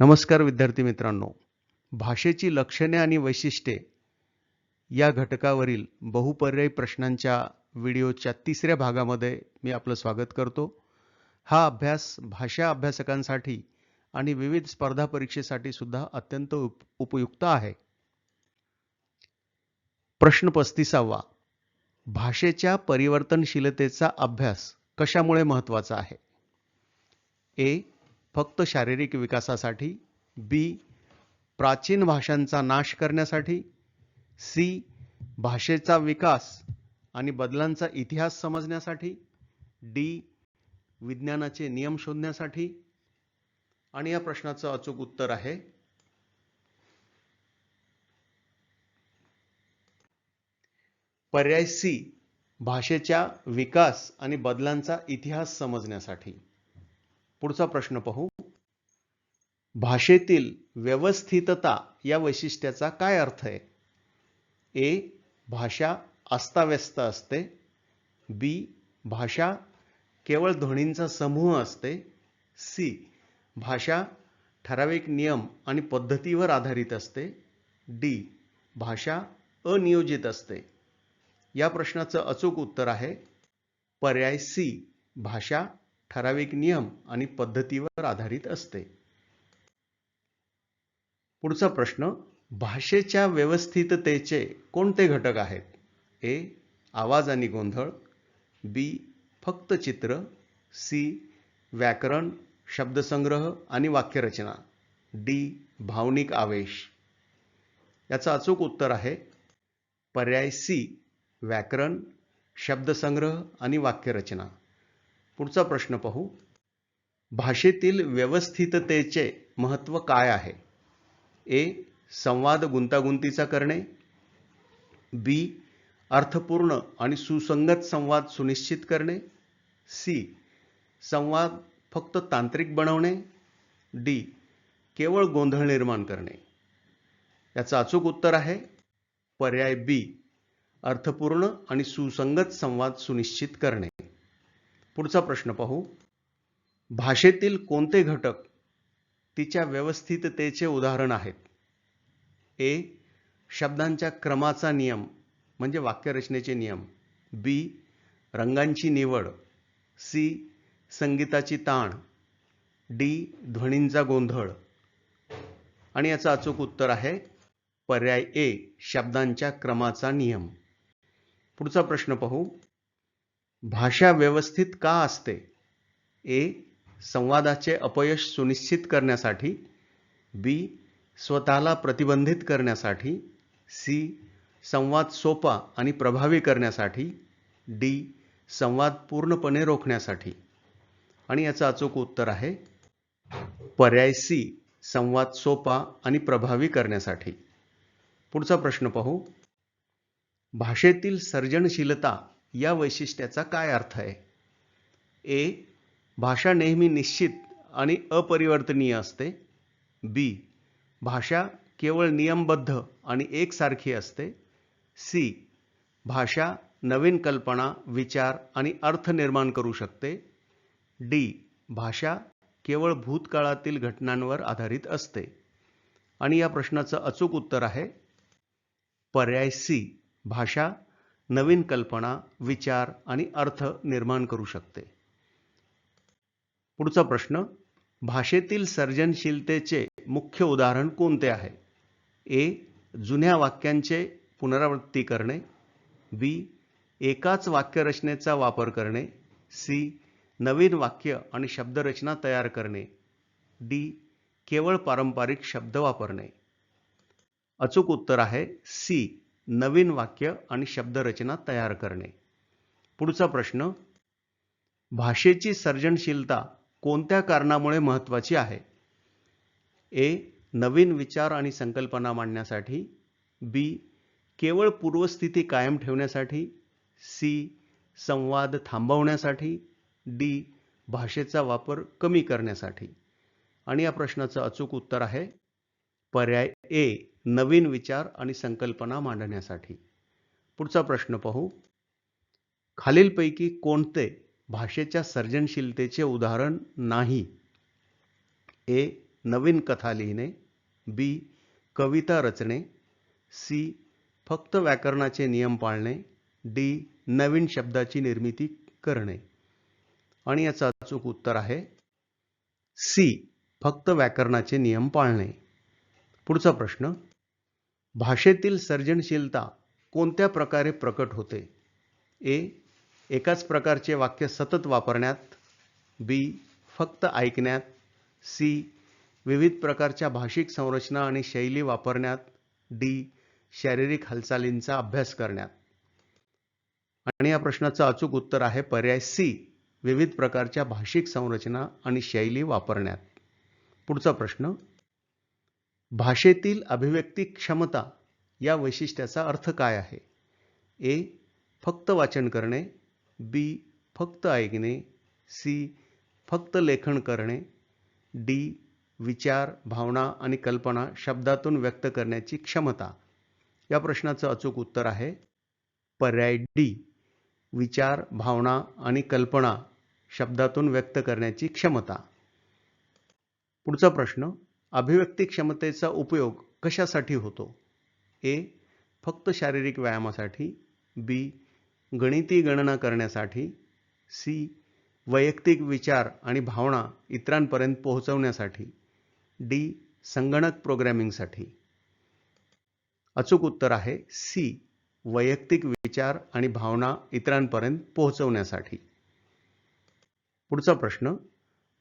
नमस्कार विद्यार्थी मित्रांनो. भाषेची लक्षणे आणि वैशिष्ट्ये या घटकावरील बहुपर्यायी प्रश्नांच्या व्हिडिओच्या तिसऱ्या भागामध्ये मी आपलं स्वागत करतो. हा अभ्यास भाषा अभ्यासकांसाठी आणि विविध स्पर्धा परीक्षेसाठी सुद्धा अत्यंत उप उपयुक्त आहे. प्रश्न पस्तीसावा. भाषेच्या परिवर्तनशीलतेचा अभ्यास कशामुळे महत्त्वाचा आहे? ए फक्त शारीरिक विकासासाठी बी प्राचीन भाषांचा नाश करण्यासाठी सी भाषेचा विकास आणि बदलांचा इतिहास समजण्यासाठी डी विज्ञानाचे नियम शोधण्यासाठी. आणि या प्रश्नाचं अचूक उत्तर आहे पर्याय सी भाषेच्या विकास आणि बदलांचा इतिहास समजण्यासाठी. पुढचा प्रश्न पाहू. भाषेतील व्यवस्थितता या वैशिष्ट्याचा काय अर्थ आहे? ए भाषा अस्ताव्यस्त असते. बी भाषा केवळ ध्वनींचा समूह असते. सी भाषा ठराविक नियम आणि पद्धतीवर आधारित असते. डी भाषा अनियोजित असते. या प्रश्नाचं अचूक उत्तर आहे. पर्याय सी भाषा ठराविक नियम आणि पद्धतीवर आधारित असते. पुढचा प्रश्न भाषेच्या व्यवस्थिततेचे कोणते घटक आहेत? ए आवाज आणि गोंधळ बी फक्त चित्र सी व्याकरण शब्दसंग्रह आणि वाक्यरचना डी भावनिक आवेश. याचं अचूक उत्तर आहे पर्याय सी व्याकरण शब्दसंग्रह आणि वाक्यरचना. पुढचा प्रश्न पाहू. भाषेतील व्यवस्थिततेचे महत्त्व काय आहे? ए. संवाद गुंतागुंतीचा करणे. बी. अर्थपूर्ण आणि सुसंगत संवाद सुनिश्चित करणे. सी. संवाद फक्त तांत्रिक बनवणे. डी. केवळ गोंधळ निर्माण करणे. याचं अचूक उत्तर आहे पर्याय बी. अर्थपूर्ण आणि सुसंगत संवाद सुनिश्चित करणे. पुढचा प्रश्न पाहू. भाषेतील कोणते घटक तिच्या व्यवस्थिततेचे उदाहरण आहेत? ए शब्दांच्या क्रमाचा नियम म्हणजे वाक्यरचनेचे नियम. बी रंगांची निवड. सी संगीताची ताण. डी ध्वनींचा गोंधळ. आणि याचं अचूक उत्तर आहे पर्याय ए शब्दांच्या क्रमाचा नियम. पुढचा प्रश्न पाहू. भाषा व्यवस्थित का असते? ए संवादाचे अपयश सुनिश्चित करण्यासाठी. बी स्वतःला प्रतिबंधित करण्यासाठी. सी संवाद सोपा आणि प्रभावी करण्यासाठी. डी संवाद पूर्णपणे रोखण्यासाठी. आणि याचं अचूक उत्तर आहे पर्याय सी संवाद सोपा आणि प्रभावी करण्यासाठी. पुढचा प्रश्न पाहू. भाषेतील सर्जनशीलता या वैशिष्ट्याचा काय अर्थ आहे? ए भाषा नेहमी निश्चित आणि अपरिवर्तनीय असते. बी भाषा केवळ नियमबद्ध आणि एकसारखी असते. सी भाषा नवीन कल्पना विचार आणि अर्थ निर्माण करू शकते. डी भाषा केवळ भूतकाळातील घटनांवर आधारित असते. आणि या प्रश्नाचं अचूक उत्तर आहे पर्याय सी भाषा नवीन कल्पना विचार आणि अर्थ निर्माण करू शकते. पुढचा प्रश्न भाषेतील सर्जनशीलतेचे मुख्य उदाहरण कोणते आहे? ए जुन्या वाक्यांचे पुनरावृत्ती करणे. बी एकाच वाक्यरचनेचा वापर करणे. सी नवीन वाक्य आणि शब्दरचना तयार करणे. डी केवळ पारंपरिक शब्द वापरणे. अचूक उत्तर आहे सी. नवीन वाक्य आणि शब्दरचना तयार करणे. पुढचा प्रश्न भाषेची सर्जनशीलता कोणत्या कारणामुळे महत्त्वाची आहे? ए नवीन विचार आणि संकल्पना मांडण्यासाठी. बी केवळ पूर्वस्थिती कायम ठेवण्यासाठी. सी संवाद थांबवण्यासाठी. डी भाषेचा वापर कमी करण्यासाठी. आणि या प्रश्नाचं अचूक उत्तर आहे पर्याय ए. नवीन विचार आणि संकल्पना मांडण्यासाठी. पुढचा प्रश्न पाहू. खालीलपैकी कोणते भाषेच्या सर्जनशीलतेचे उदाहरण नाही? ए. नवीन कथा लिहिणे. बी. कविता रचणे. सी. फक्त व्याकरणाचे नियम पाळणे. डी. नवीन शब्दाची निर्मिती करणे. आणि याचं अचूक उत्तर आहे. सी. फक्त व्याकरणाचे नियम पाळणे. पुढचा प्रश्न. भाषेतील सर्जनशीलता कोणत्या प्रकारे प्रकट होते? ए एकाच प्रकारचे वाक्य सतत वापरण्यात बी फक्त ऐकण्यात सी विविध प्रकारच्या भाषिक संरचना आणि शैली वापरण्यात डी शारीरिक हालचालींचा अभ्यास करण्यात. आणि या प्रश्नाचं अचूक उत्तर आहे पर्याय सी विविध प्रकारच्या भाषिक संरचना आणि शैली वापरण्यात. पुढचा प्रश्न भाषेतील अभिव्यक्ती क्षमता या वैशिष्ट्याचा अर्थ काय आहे? ए फक्त वाचन करणे बी फक्त ऐकणे सी फक्त लेखन करणे डी विचार भावना आणि कल्पना शब्दातून व्यक्त करण्याची क्षमता. या प्रश्नाचं अचूक उत्तर आहे पर्याय डी विचार भावना आणि कल्पना शब्दातून व्यक्त करण्याची क्षमता. पुढचा प्रश्न अभिव्यक्ती क्षमतेचा उपयोग कशासाठी होतो? ए फक्त शारीरिक व्यायामासाठी बी गणिती गणना करण्यासाठी सी वैयक्तिक विचार आणि भावना इतरांपर्यंत पोहोचवण्यासाठी डी संगणक प्रोग्रॅमिंगसाठी. अचूक उत्तर आहे सी वैयक्तिक विचार आणि भावना इतरांपर्यंत पोहोचवण्यासाठी. पुढचा प्रश्न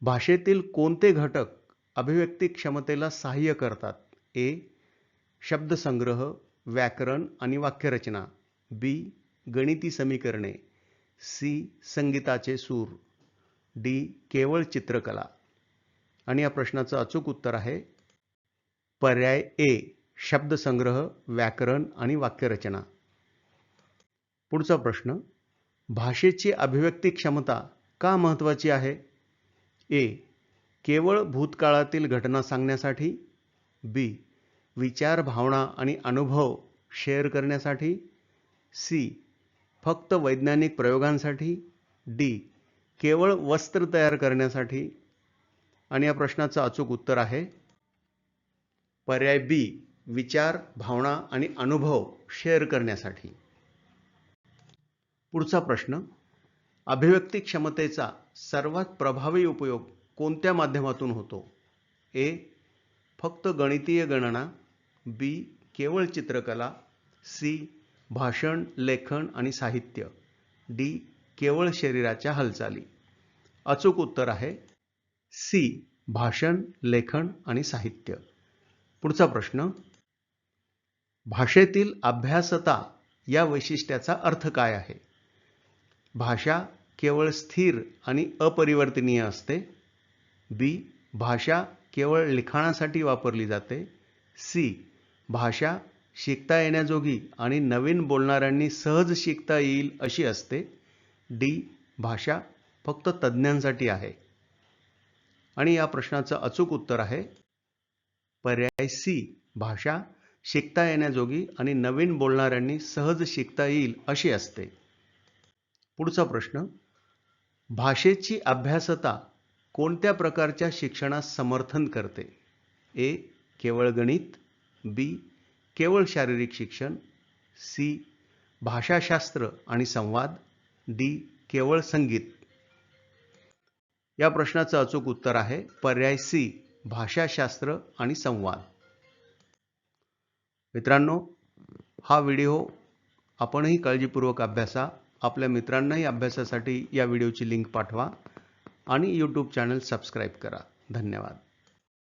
भाषेतील कोणते घटक अभिव्यक्ती क्षमतेला सहाय्य करतात. ए. शब्दसंग्रह व्याकरण आणि वाक्यरचना. बी. गणिती समीकरणे. सी. संगीताचे सूर. डी. केवळ चित्रकला. आणि या प्रश्नाचं अचूक उत्तर आहे पर्याय ए. शब्दसंग्रह व्याकरण आणि वाक्यरचना. पुढचा प्रश्न भाषेची अभिव्यक्ती क्षमता का महत्वाची आहे? ए. केवळ भूतकाळातील घटना सांगण्यासाठी? बी. विचार भावना आणि अनुभव शेअर करण्यासाठी? सी. फक्त वैज्ञानिक प्रयोगांसाठी? डी. केवळ वस्त्र तयार करण्यासाठी? आणि या प्रश्नाचं अचूक उत्तर आहे. पर्याय बी. विचार भावना आणि अनुभव शेअर करण्यासाठी. पुढचा प्रश्न. अभिव्यक्ती क्षमतेचा सर्वात प्रभावी उपयोग कोणत्या माध्यमातून होतो? ए फक्त गणितीय गणना बी केवळ चित्रकला सी भाषण लेखन आणि साहित्य डी केवळ शरीराच्या हालचाली. अचूक उत्तर आहे सी भाषण लेखन आणि साहित्य. पुढचा प्रश्न भाषेतील अभ्यासता या वैशिष्ट्याचा अर्थ काय आहे? भाषा केवळ स्थिर आणि अपरिवर्तनीय असते बी भाषा केवळ लिखाणासाठी वापरली जाते. सी भाषा शिकता येण्याजोगी आणि नवीन बोलणाऱ्यांनी सहज शिकता येईल अशी असते. डी भाषा फक्त तज्ज्ञांसाठी आहे. आणि या प्रश्नाचं अचूक उत्तर आहे. पर्याय सी भाषा शिकता येण्याजोगी आणि नवीन बोलणाऱ्यांनी सहज शिकता येईल अशी असते. पुढचा प्रश्न भाषेची अभ्यासता कोणत्या प्रकारच्या शिक्षणास समर्थन करते? ए केवळ गणित बी केवळ शारीरिक शिक्षण सी भाषाशास्त्र आणि संवाद डी केवळ संगीत. या प्रश्नाचं अचूक उत्तर आहे पर्याय सी भाषाशास्त्र आणि संवाद. मित्रांनो हा व्हिडिओ आपणही काळजीपूर्वक अभ्यासा. आपल्या मित्रांनाही अभ्यासासाठी या व्हिडिओची लिंक पाठवा. आणि यूट्यूब चॅनल सबस्क्राईब करा. धन्यवाद.